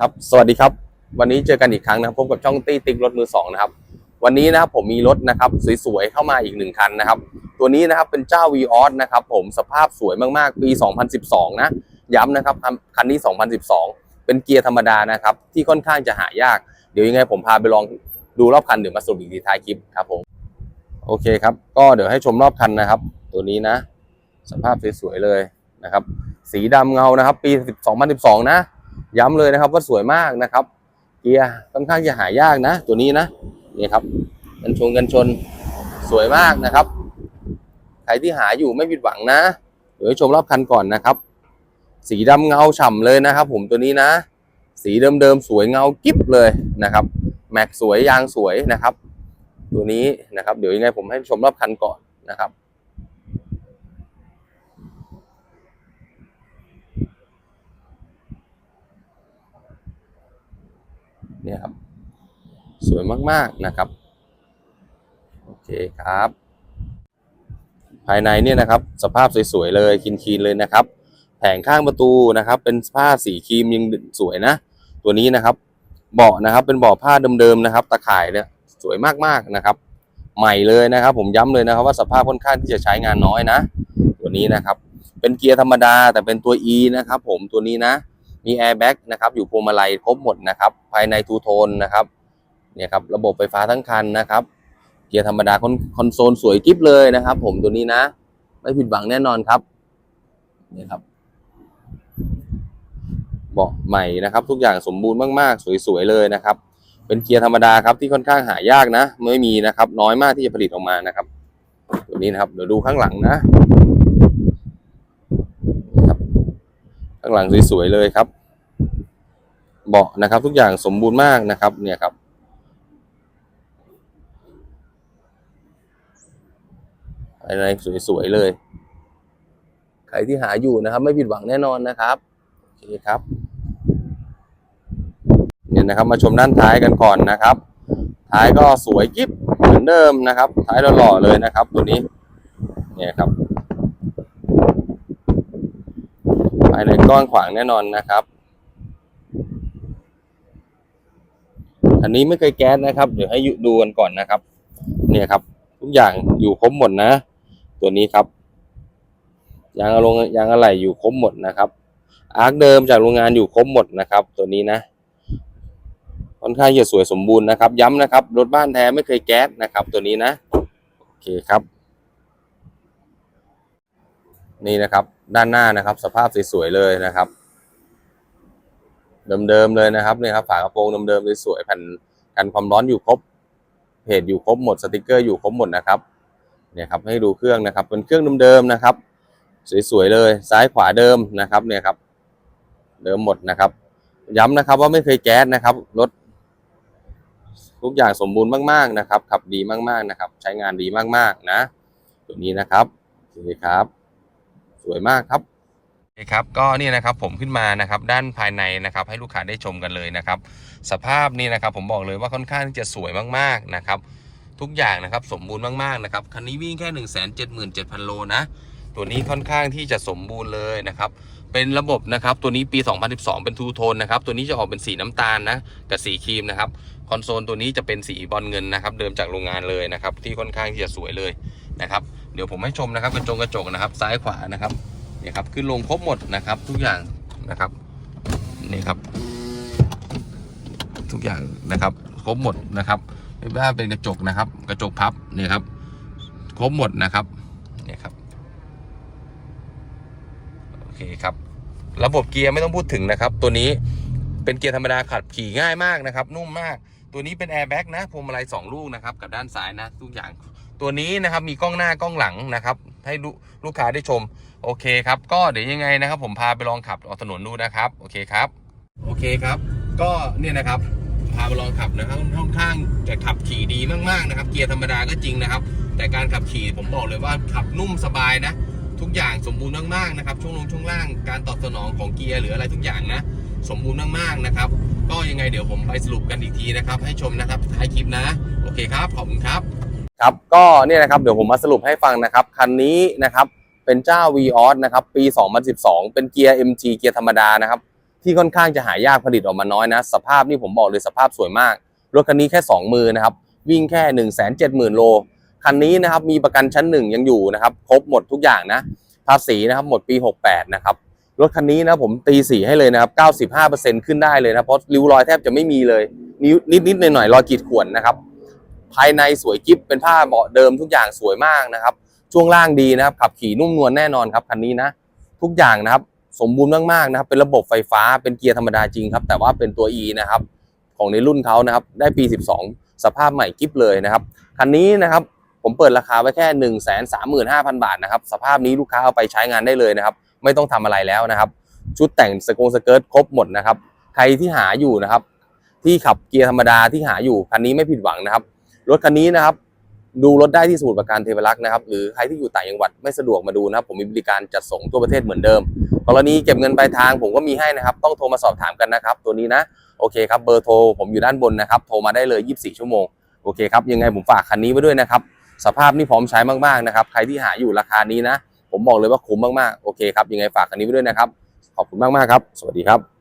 ครับสวัสดีครับ วันนี้เจอกันอีกครั้งนะครับพบกับช่องตี้ติ๊กรถมือสองนะครับ วันนี้นะครับผมมีรถนะครับสวยๆเข้ามาอีกหนึ่งคันนะครับ ตัวนี้นะครับเป็นเจ้า v ีออสนะครับผมสภาพสวยมากๆ ปี 2012 นะ ย้ำนะครับคันนี้ 2012 เป็นเกียร์ธรรมดานะครับ ที่ค่อนข้างจะหายาก เดี๋ยวยังไงผมพาไปลองดูรอบคันเดี๋ยวมาสรุปอีกทีท้ายคลิปครับผมโอเคครับ ก็เดี๋ยวให้ชมรอบคันนะครับ ตัวนี้นะ สภาพสวยๆเลยนะครับ สีดำเงานะครับ ปี 2012 นะ ย้ำเลยนะครับว่าสวยมากนะครับ เกียร์ค่อนข้างจะหายากนะ ตัวนี้นะนี่ครับกันชนกันชนสวยมากนะครับ ใครที่หาอยู่ไม่ผิดหวังนะเดี๋ยวให้ชมรอบคันก่อนนะครับ สีดำเงาฉ่ำเลยนะครับ ผมตัวนี้นะ สีเดิมๆสวยเงากิ๊บเลยนะครับแม็กสวยยางสวยนะครับ ตัวนี้นะครับ เดี๋ยวยังไงผมให้ชมรอบคันก่อนนะครับ เนี่ยครับ สวยมากๆนะครับ โอเคครับ ภายในเนี่ยนะครับ สภาพสวยๆเลยคีนๆเลยนะครับ แผงข้างประตูนะครับ เป็นผ้าสีครีมยังสวยนะ ตัวนี้นะครับเบาะนะครับ เป็นเบาะผ้าเดิมๆนะครับ ตะข่ายเนี่ยสวยมากๆนะครับใหม่เลยนะครับ ผมย้ำเลยนะครับ ว่าสภาพค่อนข้างที่จะใช้งานน้อยนะ ตัวนี้นะครับ เป็นเกียร์ธรรมดาแต่เป็นตัว E นะครับ ผมตัวนี้นะ มีแอร์แบ็กนะครับอยู่พวงมาลัยครบหมดนะครับ ภายในทูโทนนะครับเนี่ยครับระบบไฟฟ้าทั้งคันนะครับ เกียร์ธรรมดาคอนโซลสวยกิ๊บเลยนะครับ ผมตัวนี้นะ ไม่ผิดหวังแน่นอนครับเนี่ยครับเบาะใหม่นะครับ ทุกอย่างสมบูรณ์มากๆ สวยๆเลยนะครับ เป็นเกียร์ธรรมดาครับที่ค่อนข้างหายากนะไม่มีนะครับ น้อยมากที่จะผลิตออกมานะครับ ตัวนี้นะครับเดี๋ยวดูข้างหลังนะนี่ครับ ข้างหลังสวยๆเลยครับ เบาะนะครับ ทุกอย่างสมบูรณ์มากนะครับ เนี่ยครับอะไรสวยๆเลย ใครที่หาอยู่นะครับ ไม่ผิดหวังแน่นอนนะครับโอเคครับเนี่ยนะครับ มาชมด้านท้ายกันก่อนนะครับ ท้ายก็สวยกิ๊บเหมือนเดิมนะครับ ท้ายหล่อๆเลยนะครับ ตัวนี้ เนี่ยครับ ภายในกว้างขวางแน่นอนนะครับ อันนี้ไม่เคยแก๊สนะครับ เดี๋ยวให้ดูกันก่อนนะครับ เนี่ยครับ ทุกอย่างอยู่ครบหมดนะ ตัวนี้ครับยางอะลงยางอะไหล่อยู่ครบหมดนะครับ อาร์คเดิมจากโรงงานอยู่ครบหมดนะครับ ตัวนี้นะค่อนข้างจะสวยสมบูรณ์นะครับ ย้ำนะครับรถบ้านแท้ไม่เคยแก๊สนะครับ ตัวนี้นะโอเคครับ นี่นะครับ ด้านหน้านะครับ สภาพสวยๆเลยนะครับ เดิมๆเลยนะครับเนี่ยครับฝากระโปรงเดิมๆสวยๆแผ่นกันความร้อนอยู่ครบเพจอยู่ครบหมดสติกเกอร์อยู่ครบหมดนะครับเนี่ยครับให้ดูเครื่องนะครับ เป็นเครื่องเดิมๆนะครับ สวยๆเลยซ้ายขวาเดิมนะครับเนี่ยครับ เดิมหมดนะครับ ย้ำนะครับว่าไม่เคยแก๊สนะครับรถทุกอย่างสมบูรณ์มากๆนะครับ ขับดีมากๆนะครับ ใช้งานดีมากๆนะ ตัวนี้นะครับโอเคครับ สวยมากครับโอเคครับก็นี่นะครับผมขึ้นมานะครับด้านภายในนะครับให้ลูกค้าได้ชมกันเลยนะครับ สภาพนี่นะครับผมบอกเลยว่าค่อนข้างที่จะสวยมากๆนะครับ ทุกอย่างนะครับสมบูรณ์มากๆนะครับคันนี้วิ่งแค่ 1 7 7 0 0 0 โลนะ ตัวนี้ค่อนข้างที่จะสมบูรณ์เลยนะครับ เป็นระบบนะครับตัวนี้ปี 2012 เป็นทูโทนนะครับตัวนี้จะออกเป็นสีน้ำตาลนะกับสีครีมนะครับคอนโซลตัวนี้จะเป็นสีบอลเงินนะครับเดิมจากโรงงานเลยนะครับที่ค่อนข้างที่จะสวยเลยนะครับ เดี๋ยวผมให้ชมนะครับกระจงกระจกนะครับ ซ้ายขวานะครับเนี่ยครับขึ้นลงครบหมดนะครับ ทุกอย่างนะครับนี่ครับ ทุกอย่างนะครับ ครบหมดนะครับไม่ว่าเป็นกระจกนะครับ กระจกพับเนี่ยครับ ครบหมดนะครับเนี่ยครับโอเคครับ ระบบเกียร์ไม่ต้องพูดถึงนะครับ ตัวนี้เป็นเกียร์ธรรมดาขับขี่ง่ายมากนะครับ นุ่มมาก ตัวนี้เป็นแอร์แบ็กนะพวงมาลัยสองลูกนะครับ กับด้านซ้ายนะ ทุกอย่าง ตัวนี้นะครับมีกล้องหน้ากล้องหลังนะครับให้ลูลกค้าได้ชม โอเคครับ ก็เดี๋ยวยังไงนะครับ ผมพาไปลองขับออกถนนดูนะครับ โอเคครับ โอเคครับ ก็เนี่ยนะครับพาไปลองขับนะครับค่อนข้างจะขับขี่ดีมากๆนะครับ เกียร์ธรรมดาก็จริงนะครับ แต่การขับขี่ผมบอกเลยว่าขับนุ่มสบายนะ ทุกอย่างสมบูรณ์มากๆนะครับ ช่วงลงช่วงล่างการตอบสนองของเกียร์หรืออะไรทุกอย่างนะ สมบูรณ์มากๆนะครับ ก็ยังไงเดี๋ยวผมไปสรุปกันอีกทีนะครับ ให้ชมนะครับท้ายคลิปนะ โอเคครับ ขอบคุณครับ ครับก็เนี่ยนะครับเดี๋ยวผมมาสรุปให้ฟังนะครับคันนี้นะครับเป็นเจ้า v ีออสนะครับปี 2012 เป็นเกียร์ MG เกียร์ธรรมดานะครับที่ค่อนข้างจะหายากผลิตออกมาน้อยนะ สภาพนี่ผมบอกเลยสภาพสวยมากรถคันนี้แค่ 2 มือนะครับวิ่งแค่ 1 7 0 0 0 0 โลคันนี้นะครับมีประกันชั้นหนึ่งยังอยู่นะครับครบหมดทุกอย่างนะภาษีนะครับหมดปี 68 นะครับรถคันนี้นะผมตีสีให้เลยนะครับ 95%ขึ้นได้เลยนะเพราะริ้วรอยแทบจะไม่มีเลยนิ้วนิดๆหน่อยๆรอยขีดข่วนนะครับ ภายในสวยกิ๊บเป็นผ้าเบาะเดิมทุกอย่างสวยมากนะครับ ช่วงล่างดีนะครับ ขับขี่นุ่มนวลแน่นอนครับคันนี้นะ ทุกอย่างนะครับ สมบูรณ์มากๆนะครับ เป็นระบบไฟฟ้าเป็นเกียร์ธรรมดาจริงครับ แต่ว่าเป็นตัว E นะครับ ของในรุ่นเขานะครับ ได้ปี 12 สภาพใหม่กิ๊บเลยนะครับ คันนี้นะครับ ผมเปิดราคาไว้แค่ 1 3 5 0 0 0 บาทนะครับ สภาพนี้ลูกค้าเอาไปใช้งานได้เลยนะครับ ไม่ต้องทำอะไรแล้วนะครับ ชุดแต่งสกงสเกิร์ตครบหมดนะครับ ใครที่หาอยู่นะครับ ที่ขับเกียร์ธรรมดาที่หาอยู่คันนี้ไม่ผิดหวังนะครับ รถคันนี้นะครับดูรถได้ที่สมุทรปราการเทพรักษ์นะครับหรือใครที่อยู่ต่างจังหวัดไม่สะดวกมาดูนะครับ ผมมีบริการจัดส่งทั่วประเทศเหมือนเดิม กรณีเก็บเงินปลายทางผมก็มีให้นะครับ ต้องโทรมาสอบถามกันนะครับ ตัวนี้นะโอเคครับเบอร์โทรผมอยู่ด้านบนนะครับ โทรมาได้เลย 24 ชั่วโมงโอเคครับยังไงผมฝากคันนี้ไว้ด้วยนะครับ สภาพนี่พร้อมใช้มากๆนะครับ ใครที่หาอยู่ราคานี้นะ ผมบอกเลยว่าคุ้มมากๆโอเคครับยังไงฝากคันนี้ไว้ด้วยนะครับ ขอบคุณมากๆครับ สวัสดีครับ